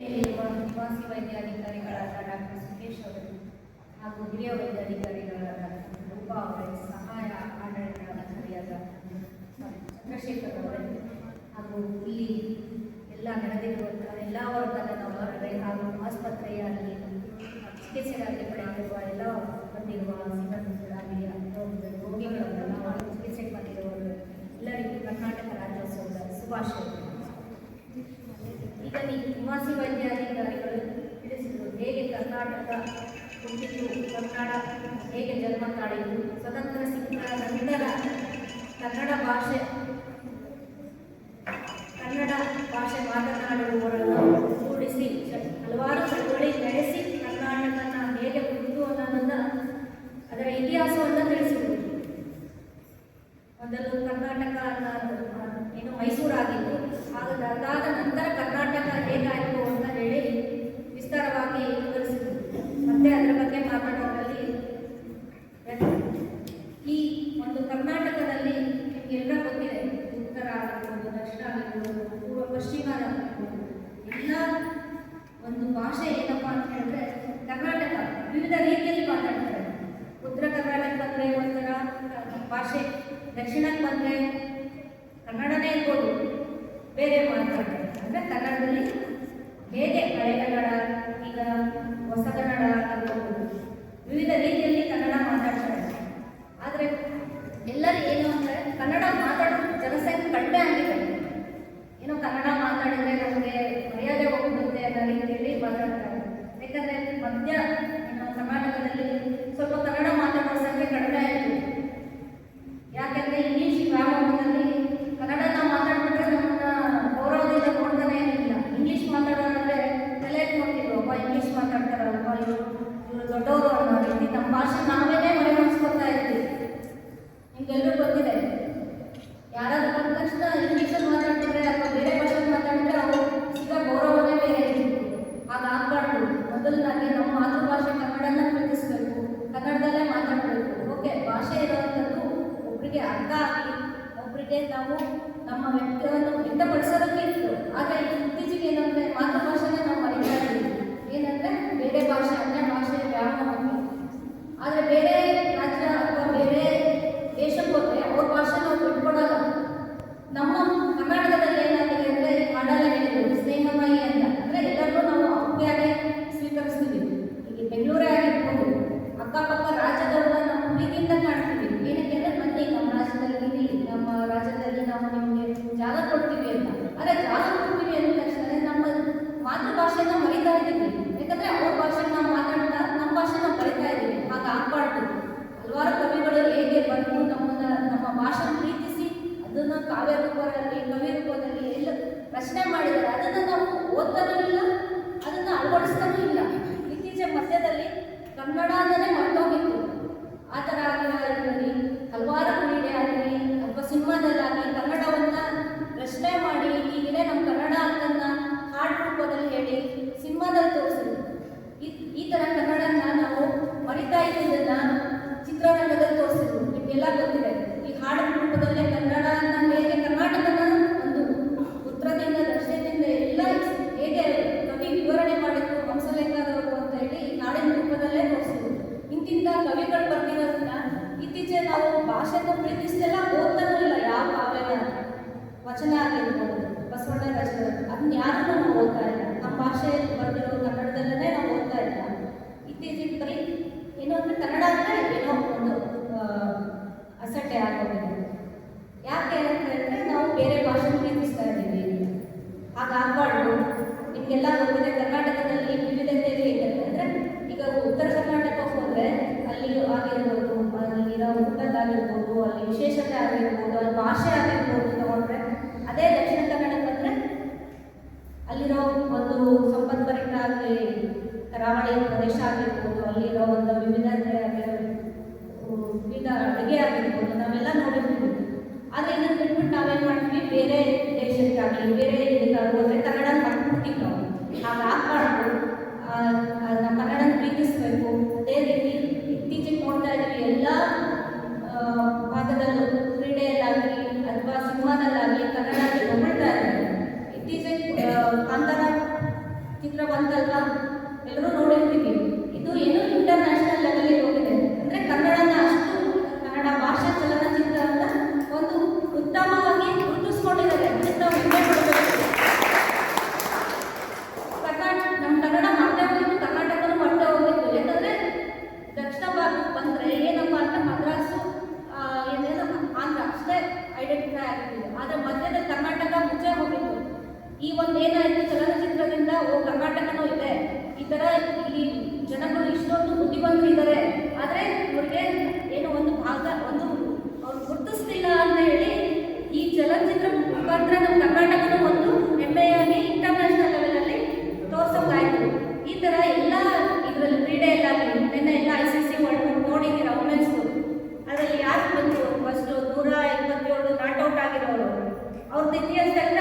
ನಿವಾಸಿ ವೈದ್ಯಾಧಿಕಾರಿಗಳಾದ ಡಾಕ್ಟರ್ ಸುರೇಶ್ ಅವರು ಹಾಗೂ ಹಿರಿಯ ವೈದ್ಯಾಧಿಕಾರಿಗಳಾದ ರೂಪಾ ಅವರೇ ಸಹಾಯ ಆಡಳಿತಾಧಿಕಾರಿಯಾದ ಚಂದ್ರಶೇಖರ್ ಅವರೇ ಹಾಗೂ ಇಲ್ಲಿ ಎಲ್ಲ ನಡೆದಿರುವಂತಹ ಎಲ್ಲ ವರ್ಗದ ನವರೇ ಹಾಗೂ ಆಸ್ಪತ್ರೆಯಲ್ಲಿ ಚಿಕಿತ್ಸೆಗಾಗಿ ಪಡೆದಿರುವ ಎಲ್ಲ ಬಂದಿರುವ ಸಿಬ್ಬಂದಿಗಳಾಗಲಿ ಅಥವಾ ರೋಗಿಗಳನ್ನೆಲ್ಲ ಅವರು ಚಿಕಿತ್ಸೆಗೆ ಬಂದಿರುವವರು ಎಲ್ಲರಿಗೂ ಕರ್ನಾಟಕ ರಾಜ್ಯೋತ್ಸವದ ಶುಭಾಶಯಗಳು ನೀವು ನಿವಾಸಿ ವೈದ್ಯಾಧಿಕಾರಿಗಳು ತಿಳಿಸಿದರು. ಹೇಗೆ ಕರ್ನಾಟಕ ಹುಟ್ಟಿತು, ಕನ್ನಡ ಹೇಗೆ ಜನ್ಮ ತಾಳಿತು, ಸ್ವತಂತ್ರ ಸಿಕ್ಕ ನಂತರ ಕನ್ನಡ ಭಾಷೆ ಕನ್ನಡ ಭಾಷೆ ಮಾತನಾಡುವವರನ್ನು ಕೂಡಿಸಿ ಹಲವಾರು ಚಳುವಳಿ ನಡೆಸಿ, ಕರ್ನಾಟಕನ ಹೇಗೆ ಹುಟ್ಟಿತು ಅನ್ನೋದನ್ನ ಅದರ ಇತಿಹಾಸವನ್ನು ತಿಳಿಸಿದರು. ಮೊದಲು ಕರ್ನಾಟಕ ಏನು ಮೈಸೂರಾಗಿತ್ತು ಹಾಗಾದ ನಂತರ ಕರ್ನಾಟಕ ಹೇಗಾಯಿತು ಅಂತ ಹೇಳಿ ವಿಸ್ತಾರವಾಗಿ ವಿವರಿಸಿದರು ಮತ್ತೆ ಅದರ ಬಗ್ಗೆ ಮಾತಾಡೋದ್ರಲ್ಲಿ ಈ ಒಂದು ಕರ್ನಾಟಕದಲ್ಲಿ ನಿಮಗೆಲ್ಲ ಗೊತ್ತಿದೆ ಉತ್ತರ ಆಗಿರ್ಬೋದು ದಕ್ಷಿಣ ಆಗಿರ್ಬೋದು ಪೂರ್ವ ಪಶ್ಚಿಮ ಆಗಿರ್ಬೋದು ಎಲ್ಲ ಒಂದು ಭಾಷೆ ಏನಪ್ಪ ಅಂತ ಹೇಳಿದ್ರೆ ಕರ್ನಾಟಕ, ವಿವಿಧ ರೀತಿಯಲ್ಲಿ ಮಾತಾಡ್ತಾರೆ. ಉತ್ತರ ಕರ್ನಾಟಕ ಬಂದರೆ ಒಂಥರ ಭಾಷೆ, ದಕ್ಷಿಣಕ್ಕೆ ಬಂದರೆ ಕನ್ನಡನೇ ಇರ್ಬೋದು. ಬೇರೆ ಮಾತಾಡ್ತಾರೆ. ಅಂದರೆ ಕನ್ನಡದಲ್ಲಿ ಹೇಗೆ ಹಳೆ ಕನ್ನಡ, ಈಗ ಹೊಸ ಕನ್ನಡ ಆಗಿರ್ಬೋದು ವಿವಿಧ ರೀತಿಯಲ್ಲಿ ಕನ್ನಡ ಮಾತಾಡ್ತಾರೆ. ಆದರೆ ಎಲ್ಲರೂ ಏನು ಅಂದರೆ ಕನ್ನಡ ಮಾತಾಡೋ ಜನಸಂಖ್ಯೆ ಅರ್ಥ ಒಬ್ಬರಿಗೆ ನಾವು ನಮ್ಮ ವ್ಯಕ್ತಿಯನ್ನು ವ್ಯಕ್ತಪಡಿಸೋದಕ್ಕೆ ಇತ್ತು. ಆದರೆ ಇತ್ತೀಚೆಗೆ ಏನಂದರೆ ಮಾತೃಭಾಷೆನೇ ನಾವು ಮರಿತಾ ಇದ್ದೀವಿ ಏನಂದರೆ ಬೇರೆ ಭಾಷೆ ಅನ್ಯ ಭಾಷೆ ವ್ಯಾಮೋಹಕ್ಕೆ ಆದರೆ ಬೇರೆ ರಾಜ್ಯ ಅಥವಾ ಬೇರೆ ದೇಶಕ್ಕೆ ಹೋದರೆ ಅವ್ರ ಭಾಷೆ ನಾವು ಬಿಟ್ಕೊಡಲ್ಲ ನಮ್ಮ ಕರ್ನಾಟಕದಲ್ಲಿ ಏನಾಗಿದೆ ಅಂದರೆ ಹಾಡಲ್ಲ ಹೇಳಿದ್ರು ಸ್ನೇಹಮಯಿ ಅಂತ ಅಂದರೆ ಎಲ್ಲರಿಗೂ ನಾವು ಅಪ್ಪಿಯಾಗಿ ಸ್ವೀಕರಿಸ್ತೀವಿ ಈಗ ಬೆಂಗಳೂರೇ ಆಗಿರ್ಬೋದು ಅಕ್ಕಪಕ್ಕ ರಾಜ್ಯದವ್ರನ್ನ ನಾವು ಪ್ರೀತಿಯಿಂದ ಕಾಣ್ತೀವಿ ಏನಕ್ಕೆ ಅಂದರೆ ಬನ್ನಿ ನಮ್ಮ ರಾಜ್ಯದಲ್ಲಿ ಇರಿ, ನಮ್ಮ ರಾಜ್ಯದಲ್ಲಿ ನಾವು ನಿಮಗೆ ಜಾಗ ಕೊಡ್ತೀವಿ ಅಂತ ಆದರೆ ಜಾಗ ಕೊಡ್ತೀವಿ ಅಂದ ತಕ್ಷಣ ನಮ್ಮ ಮಾತೃಭಾಷೆನ ಮರಿತಾ ಇದ್ದೀವಿ ಯಾಕಂದರೆ ಅವ್ರ ಭಾಷೆ ನಾವು ಮಾತಾಡ್ತಾ ನಮ್ಮ ಭಾಷೆ ನಾವು ಬರಿತಾ ಇದ್ದೀವಿ ಹಾಗೆ ಆಗ್ಬಾರ್ದು ಹಲವಾರು ಕವಿಗಳು ಹೇಗೆ ಬಂದು ನಮ್ಮನ್ನ ನಮ್ಮ ಭಾಷೆ ಪ್ರೀತಿಸಿ ಅದನ್ನು ಕಾವ್ಯ ರೂಪದಲ್ಲಿ ಕವಿ ರೂಪದಲ್ಲಿ ಎಲ್ಲ ರಚನೆ ಮಾಡಿದ್ದಾರೆ. ಅದನ್ನು ನಾವು ವಚನ ಆಗಿರ್ಬೋದು ಬಸವಣ್ಣ ರಚನೆ ಅದನ್ನ ಯಾರು ನಾವು ಓದ್ತಾ ಇಲ್ಲ. ನಮ್ಮ ಭಾಷೆಯಲ್ಲಿ ಬಂದಿರೋ ಕನ್ನಡದಲ್ಲೇ ನಾವು ಓದ್ತಾ ಇಲ್ಲ. ಇತ್ತೀಚೆಗೆ ಬರೀ ಏನೋ ಅಂದ್ರೆ ಕನ್ನಡ ಅಂದರೆ ಏನೋ ಒಂದು ಅಸಟ್ಟೆ ಆಗೋಗಿದೆ. ಯಾಕೆ ಅಂತ ಹೇಳಿದ್ರೆ ನಾವು ಬೇರೆ ಭಾಷೆ ಪ್ರೀತಿಸ್ತಾ ಇದ್ದೀವಿ. ಹಾಗಾಗಬಾರ್ದು ನಿಮಗೆಲ್ಲ ಗೊತ್ತಿದೆ ಕರ್ನಾಟಕದಲ್ಲಿ ವಿವಿಧತೆಯಲ್ಲಿ ಅಂದರೆ ಈಗ ಉತ್ತರ ಕರ್ನಾಟಕಕ್ಕೆ ಹೋದರೆ ಅಲ್ಲಿ ಆಗಿರ್ಬೋದು, ಅಲ್ಲಿರೋ ಊಟದ್ದಾಗಿರ್ಬೋದು, ಅಲ್ಲಿ ವಿಶೇಷತೆ ಆಗಿರ್ಬೋದು, ಅಲ್ಲಿ ಭಾಷೆ ಆಗಿರ್ಬೋದು ತಗೊಂಡ್ರೆ ಅದೇ ದಕ್ಷಿಣ ಕನ್ನಡಕ್ಕೆ ಬಂದರೆ ಅಲ್ಲಿರೋ ಒಂದು ಸಂಪತ್ಭರಿತ ಆಗಲಿ ಕರಾವಳಿ ಪ್ರದೇಶ ಆಗಿರ್ಬೋದು ಅಲ್ಲಿರೋ ಒಂದು ವಿವಿಧತೆ ಆಗಿರ್ಬೋದು ವಿವಿಧ ಅಡುಗೆ ಆಗಿರ್ಬೋದು ನಾವೆಲ್ಲ ನೋಡಿರ್ತೀವಿ ಆದರೆ ಇದನ್ನು ಬಿಟ್ಬಿಟ್ಟು ನಾವೇನು ಮಾಡ್ತೀವಿ ಬೇರೆ ದೇಶಕ್ಕಾಗಲಿ ಬೇರೆ ಇದಕ್ಕಾಗಲಿ ಹೋದರೆ ಕನ್ನಡ ಮರ್ತ್ಬಿಡ್ತೀವಿ ನಾವು ಹಾಗಾಗಬಾರ್ದು donde